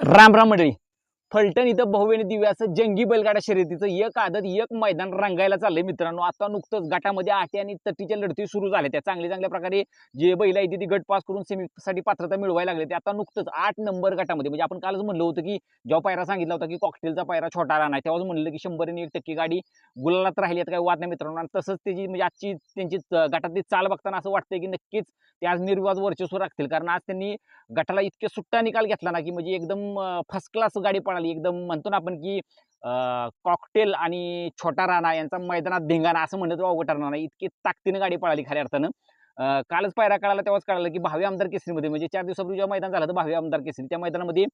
राम राम मंडळी. फलटण इथं भव्य दिव्य दिव्याचं जंगी बैलगाडा शर्यतीचं एक आदत एक मैदान रंगायला चाललंय मित्रांनो. आता नुकतंच गटामध्ये आटी आणि तटीच्या लढती सुरू झाल्या. त्या चांगल्या चांगल्या प्रकारे जे बैल आहे ती गट पास करून सेमीसाठी पात्रता मिळवायला लागले. ते आता नुकतंच आठ नंबर गटामध्ये. म्हणजे आपण कालच म्हणलं होतं की जेव्हा पायरा सांगितला होता की कॉकटेलचा पायरा छोटा राहणार तेव्हाच म्हणलं की शंभर आणि एक टक्के गाडी गुलालात राहिली आता काही वाद नाही मित्रांनो. आणि तसंच त्याची म्हणजे आजची त्यांची गटातली चाल बघताना असं वाटतंय की नक्कीच ते आज निर्वाद वर्चस्व राखतील. कारण आज त्यांनी गटाला इतके सुट्टा निकाल घेतला ना की म्हणजे एकदम फर्स्ट क्लास गाडी पळाली एकदम म्हणतो ना आपण की कॉकटेल आणि छोटा राणा यांचा मैदानात धिंगाणा असं म्हणत तर अवघड ठरणार नाही. इतकी ताकदीनं गाडी पळाली खऱ्या अर्थानं. कालच पायरा कळाला तेव्हाच कळालं की भावी आमदार केसरीमध्ये. म्हणजे चार दिवसापूर्वी जेव्हा मैदान झालं तर भावी आमदार केसरी त्या मैदानामध्ये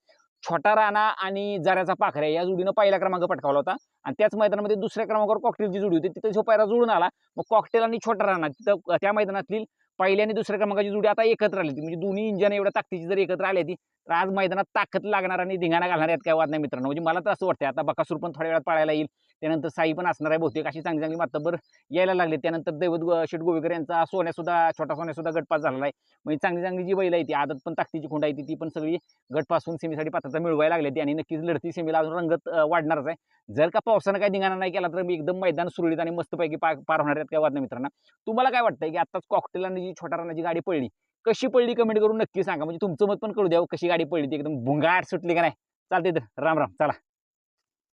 छोटा राणा आणि जऱ्याचा पाखऱ्या या जोडीनं पहिला क्रमांक पटकावला होता. आणि त्याच मैदानामध्ये दुसऱ्या क्रमांकावर कॉकटेलची जोडी होती. तिथे जो पायरा जुळून आला मग कॉकटेल आणि छोटा राणा तिथं त्या मैदानातील पहिल्या आणि दुसऱ्या क्रमांकाची जोडी आता एकत्र आली ती म्हणजे दोन्ही इंजन एवढ्या ताकदीची जर एकत्र आली ती तर आज मैदानात ताकद लागणार आणि धिंगाणा घालणार यात काय वाद नाही मित्रांनो. म्हणजे मला तर असं वाटतं आता बकासूर पण थोड्या वेळात पाळायला येईल. त्यानंतर साई पण असणार आहे बहुतेक अशी चांगली चांगली मातबर यायला लागले. त्यानंतर दैवत गो- शेठ गोवेकर यांचा सोन्यासुद्धा छोटा सोन्यासुद्धा गटपास झालेला आहे. म्हणजे चांगली चांगली जी बैल आहे ती आदत पण ताकदीची खुंड आहे ती पण सगळी गटपासून सेमीसाठी पात्रता मिळवायला लागली ती आणि नक्कीच लढती सेमीला अजून रंगत वाढणारच आहे. जर का पावसानं काही धिंगाणा नाही केला तर मी एकदम मैदान सुरळीत आणि मस्तपैकी पार पार होणार आहेत काय वाद नाही तुम्हाला काय वाटतं की आत्ताच कॉकटेलाने जी छोटा रानाची गाडी पडली कशी पडली कमेंट करून नक्की सांगा. म्हणजे तुमचं मत पण कळू द्या हो, कशी गाडी पडली ती. एकदम भुंगाट सुटली का नाही? चालते तर राम राम. चला.